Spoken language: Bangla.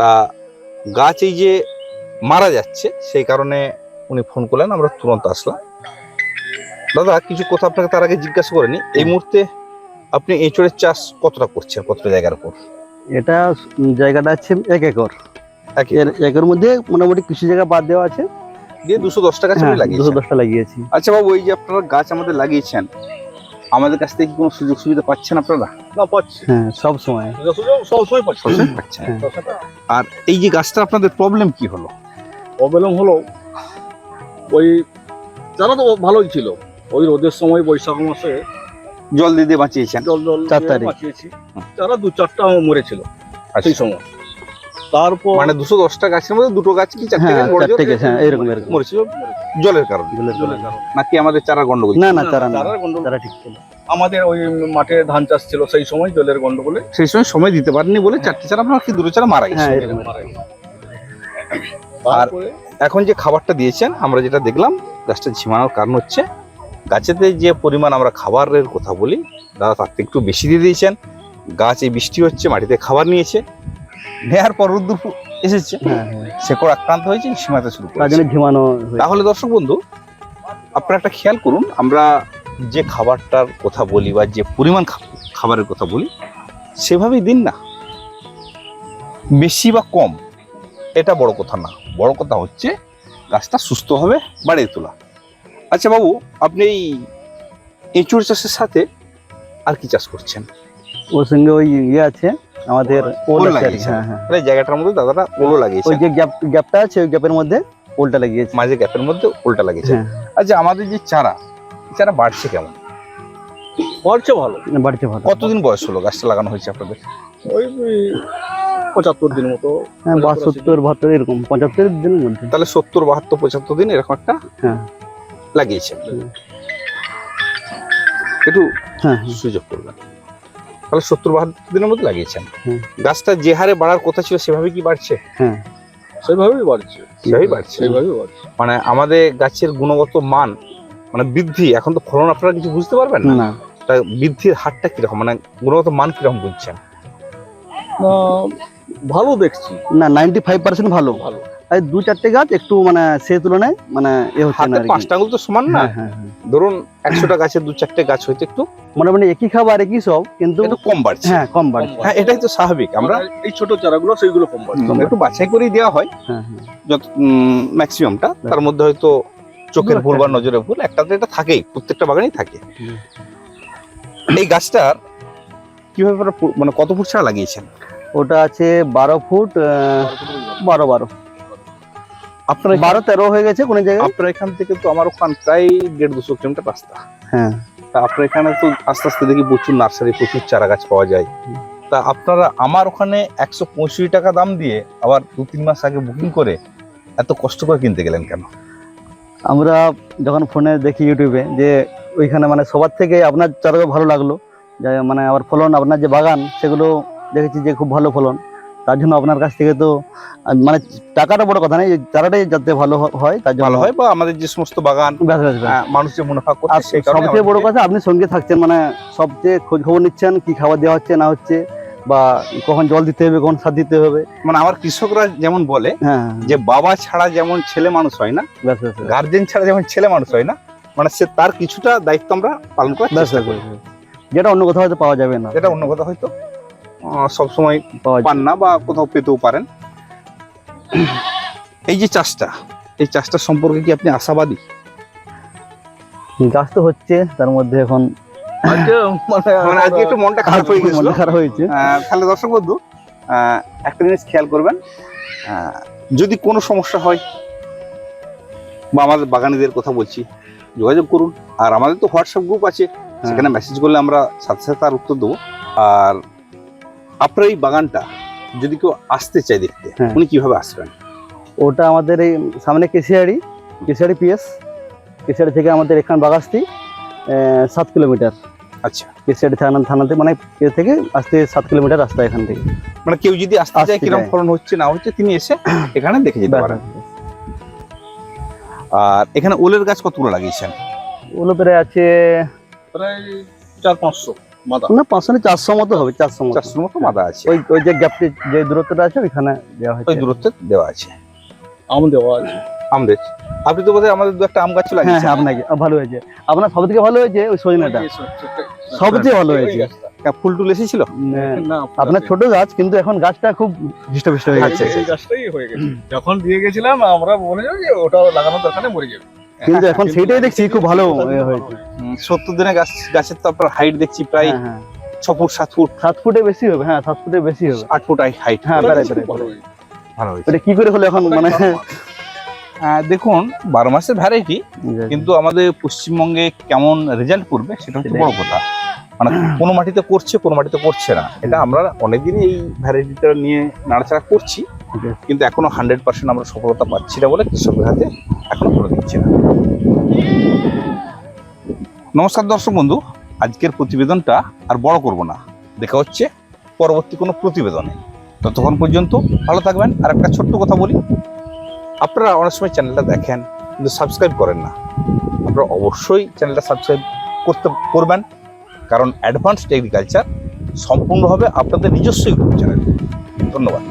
তা গাছ এই যে মারা যাচ্ছে সেই কারণে উনি ফোন করলেন আমরা তুরন্ত আসলাম। দাদা কিছু কথা আপনাকে তার আগে জিজ্ঞাসা করেনি এই মুহূর্তে আপনি এঁচড়ের চাষ কতটা করছেন কতটা জায়গার উপর? এটা জায়গাটা আছে এক একর। এর একের। মধ্যে মোটামুটি কিছু জায়গা বাদ দেওয়া আছে। দিয়ে দুশো দশ টাকা হ্যাঁ, দুশো দশটা লাগিয়েছি। আচ্ছা বাবু ওই যে আপনারা গাছ আমাদের লাগিয়েছেন আমাদের কাছ থেকে কি কোনো সুযোগ সুবিধা পাচ্ছেন আপনারা? না পাচ্ছি। হ্যাঁ সব সময়। পাচ্ছি। সবসময় পাচ্ছেন। হ্যাঁ। আর এই যে গাছটা আপনাদের প্রবলেম কি হলো? প্রবলেম হলো ওই চারা তো ভালোই ছিল ওই রোদের সময় বৈশাখ মাসে জল দিয়ে দিয়ে বাঁচিয়েছেন। জল জল চার তারিখ। বাঁচিয়েছি। চারা দু চারটা মরেছিল সেই সময়। তারপর মানে দুশো দশটা গাছের মধ্যে দুটো গাছ কি চারটে হ্যাঁ গাছ হ্যাঁ এরকম এরকম। মরেছিল জলের কারণে। জলের কারণে। নাকি আমাদের চারা গন্ডগোল না না চারা না চারার গন্ডগোল। চারা ঠিক ছিল। আমাদের ওই মাঠে ধান চাষ ছিল সেই সময় জলের গন্ডগোলে। সেই সময় সময় দিতে পারেননি বলে চারটে চারা আপনার কি দুটো চারা মারা গেছে? হ্যাঁ আর এখন যে খাবারটা দিয়েছেন আমরা যেটা দেখলাম গাছটা ঝিমানোর কারণ হচ্ছে গাছেতে যে পরিমাণ আমরা খাবারের কথা বলি দাদা তার থেকে একটু বেশি দিয়ে দিয়েছেন। গাছ এই বৃষ্টি হচ্ছে মাটিতে খাবার নিয়েছে। নেয়ার পর রোদ্দুর এসেছে। হ্যাঁ হ্যাঁ। শেকড় আক্রান্ত হয়েছে সীমাতে শুরু তার জন্য ঝিমানো। তাহলে দর্শক বন্ধু আপনারা একটা খেয়াল করুন আমরা যে খাবারটার কথা বলি বা যে পরিমাণ খাবারের কথা বলি সেভাবেই দিন না। বেশি বা কম এটা বড় কথা না। বড় কথা হচ্ছে গাছটা সুস্থভাবে বাড়িয়ে তোলা। আচ্ছা বাবু আপনি এই এঁচুড় চাষের সাথে আর কি চাষ করছেন? ওর সঙ্গে ওই ইয়ে আছে আমাদের ওল ওল লাগিয়েছেন। হ্যাঁ হ্যাঁ। তাহলে এই জায়গাটার মধ্যে দাদারা ওলও ওই যে গ্যাপ গ্যাপটা আছে ওই গ্যাপের মধ্যে ওলটা লাগিয়েছি। মাঝে গ্যাপের মধ্যে ওলটা লাগিয়েছেন হ্যাঁ। আচ্ছা আমাদের যে চারা চারা বাড়ছে কেমন? বাড়ছে ভালো। বাড়ছে ভালো। কতদিন বয়স হলো গাছটা লাগানো হয়েছে আপনাদের? ওই পঁচাত্তর দিন মতো। হ্যাঁ বাষট্তর বাহাত্তর এরকম পঁচাত্তর দিনের মধ্যে। তাহলে সত্তর বাহাত্তর পঁচাত্তর দিন এরকম একটা হ্যাঁ। লাগিয়েছেন হুম। একটু হ্যাঁ হ্যাঁ। সুযোগ করবেন। তাহলে সত্তর বাহাত্তর দিনের মধ্যে লাগিয়েছেন। গাছটা যে হারে বাড়ার কথা ছিল সেভাবে কি বাড়ছে? হ্যাঁ। সেইভাবেই বাড়ছে। সেভাবেই বাড়ছে সেইভাবেই বাড়ছে। মানে আমাদের গাছের গুণগত মান মানে বৃদ্ধি এখন তো ফলন আপনারা কিছু বুঝতে পারবেন না? না। তা বৃদ্ধির হারটা কীরকম? মানে গুণগত মান কীরকম বুঝছেন? ভালো দেখছি। না নাইনটি ফাইভ পার্সেন্ট ভালো। ভালো। আর দু চারটে গাছ একটু মানে সেই তুলনায় মানে এ হচ্ছে না পাঁচটা আঙুল তো সমান না? হ্যাঁ হ্যাঁ হ্যাঁ। ধরুন একশোটা গাছের দু চারটে গাছ হইতে একটু মোটামুটি একই খাবার একই সব কিন্তু একটু কম বাড়ছে। হ্যাঁ কম বাড়ছে। হ্যাঁ এটাই তো স্বাভাবিক। আমরা আমরা এই ছোট চারাগুলো সেইগুলো কম বাড়ছে। একটু বাছাই করেই দেওয়া হয়। হ্যাঁ হ্যাঁ। যত ম্যাক্সিমামটা তার মধ্যে হয়তো চোখের ভুল বা নজরের ভুল একটা তো এটা থাকেই প্রত্যেকটা বাগানেই থাকে। এই গাছটার কীভাবে মানে কত ফুট ছাড়া লাগিয়েছেন? ওটা আছে বারো ফুট আহ, বারো বারো। আপনারা বারো তেরো হয়ে গেছে কোনো জায়গায়? আপনার এখান থেকে তো আমার ওখান প্রায় দেড় দুশো কিলোমিটার রাস্তা। হ্যাঁ। তা আপনার এখানে তো আস্তে আস্তে দেখি প্রচুর নার্সারি প্রচুর চারা গাছ পাওয়া যায়। তা আপনারা আমার ওখানে একশো পঁয়ষট্টি টাকা দাম দিয়ে আবার দু তিন মাস আগে বুকিং করে এত কষ্ট করে কিনতে গেলেন কেন? আমরা যখন ফোনে দেখি ইউটিউবে যে ওইখানে মানে সবার থেকে আপনার চারাও ভালো লাগল। যে মানে আবার ফলন আপনার যে বাগান সেগুলো দেখেছি যে খুব ভালো ফলন। তার জন্য আপনার কাছ থেকে তো মানে টাকাটা বড় কথা নয় চারাটাই যাতে ভালো হয় তার জন্য ভালো হয় বা আমাদের যে সমস্ত বাগান আহ, মানুষ যে মুনাফা করছে সবচেয়ে বড় কথা আপনি সঙ্গে থাকছেন মানে সবচেয়ে খোঁজ খবর নিচ্ছেন কি খাবার দেওয়া হচ্ছে না হচ্ছে বা কখন জল দিতে হবে কখন সার দিতে হবে। মানে আমার কৃষকরা যেমন বলে হ্যাঁ যে বাবা ছাড়া যেমন ছেলে মানুষ হয় না। গার্জেন ছাড়া যেমন ছেলে মানুষ হয় না মানে সে তার কিছুটা দায়িত্ব আমরা পালন করার চেষ্টা করি। যেটা অন্য কোথাও হয়তো পাওয়া যাবে না। এটা অন্য কথা হয়তো সবসময় পান না বা কোথাও পেতেও পারেন। এই যে চাষটা এই চাষটা সম্পর্কে কি আপনি আশাবাদী? গাছ তো হচ্ছে তার মধ্যে এখন আজকে মানে মানে আজকে একটু মনটা খারাপ হয়ে গেছিল। খারাপ হয়েছে। তাহলে দর্শক বন্ধু একটা জিনিস খেয়াল করবেন যদি কোনো সমস্যা হয় বা আমাদের বাগানিদের কথা বলছি যোগাযোগ করুন। আর আমাদের তো হোয়াটসঅ্যাপ গ্রুপ আছে সেখানে মেসেজ করলে আমরা সাথে সাথে তার উত্তর দেবো। আর আপনার এই বাগানটা যদি কেউ আসতে চায় দেখতে হ্যাঁ। উনি কীভাবে আসবেন? ওটা আমাদের এই সামনে কেশিয়াড়ি কেশিয়াড়ি পিএস কেশিয়াড়ি থেকে আমাদের এখান বাগাস্তি আহ, সাত কিলোমিটার। আচ্ছা। কেশিয়াড়ি থানা থানাতে মানে এ থেকে আসতে সাত কিলোমিটার রাস্তা এখান থেকে। মানে কেউ যদি আসতে আসতে চায় কীরকম চায়। ফলন হচ্ছে না হচ্ছে তিনি এসে এখানে দেখে যেতে পারেন। আর এখানে ওলের গাছ কতগুলো লাগিয়েছেন? ওগুলো প্রায় আছে প্রায় চার পাঁচশো। মাদা। না পাঁচশো না চারশো মতো হবে চারশো মতো। চারশোর মতো মাদা আছে। ওই ওই যে গ্যাপটি যে দূরত্বটা আছে ওইখানে দেওয়া ওই দূরত্বে দেওয়া আছে। আম দেওয়া আছে। আমাদের আপনি তো বোধহয় আমাদের দু একটা আম গাছ হ্যাঁ লাগিয়েছেন। হ্যাঁ আপনাকে ভালো হয়েছে। আপনার সব থেকে ভালো হয়েছে ওই সজনাটা? সবচেয়ে ভালো হয়েছে। হ্যাঁ, ফুল টুল এসেছিল? না, আপনার ছোট গাছ কিন্তু এখন গাছটা খুব হৃষ্টপুষ্ট হয়ে আচ্ছা, গেছে এই গাছটাই হয়ে গেছে। যখন দিয়ে গেছিলাম আমরা মনে যাই যে ওটা লাগানোর দরকার মরে যাবে। কিন্তু এখন সেইটাই দেখছি খুব ভালো হয়েছে। সত্তর দিনে গাছ গাছের তো আপনার হাইট দেখছি প্রায় হ্যাঁ, হ্যাঁ। ছ ফুট সাত ফুট। সাত ফুটে বেশি হবে হ্যাঁ সাত ফুটে বেশি হবে। আট ফুট হাইট হ্যাঁ ওটা বেড়াই বেড়াই ভালো হয়েছে। কি করে হলো এখন মানে? দেখুন বারো মাসের ভ্যারাইটি কিন্তু আমাদের পশ্চিমবঙ্গে কেমন রেজাল্ট করবে সেটা হচ্ছে বড় কথা। মানে কোনো মাটিতে করছে কোনো মাটিতে করছে না। এটা আমরা অনেকদিনই এই ভ্যারাইটিটা নিয়ে নাড়াচাড়া করছি। কিন্তু এখনও হান্ড্রেড পার্সেন্ট আমরা সফলতা পাচ্ছি না বলে কৃষকের হাতে এখনও করে দিচ্ছি না। নমস্কার দর্শক বন্ধু, আজকের প্রতিবেদনটা আর বড় করব না। দেখা হচ্ছে পরবর্তী কোনো প্রতিবেদনে। ততক্ষণ পর্যন্ত ভালো থাকবেন। আর একটা ছোট্ট কথা বলি, আপনারা অনেক সময় চ্যানেলটা দেখেন কিন্তু সাবস্ক্রাইব করেন না। আপনারা অবশ্যই চ্যানেলটা সাবস্ক্রাইব করতে করবেন, কারণ অ্যাডভান্সড এগ্রিকালচার সম্পূর্ণভাবে আপনাদের নিজস্ব ইউটিউব চ্যানেল। ধন্যবাদ।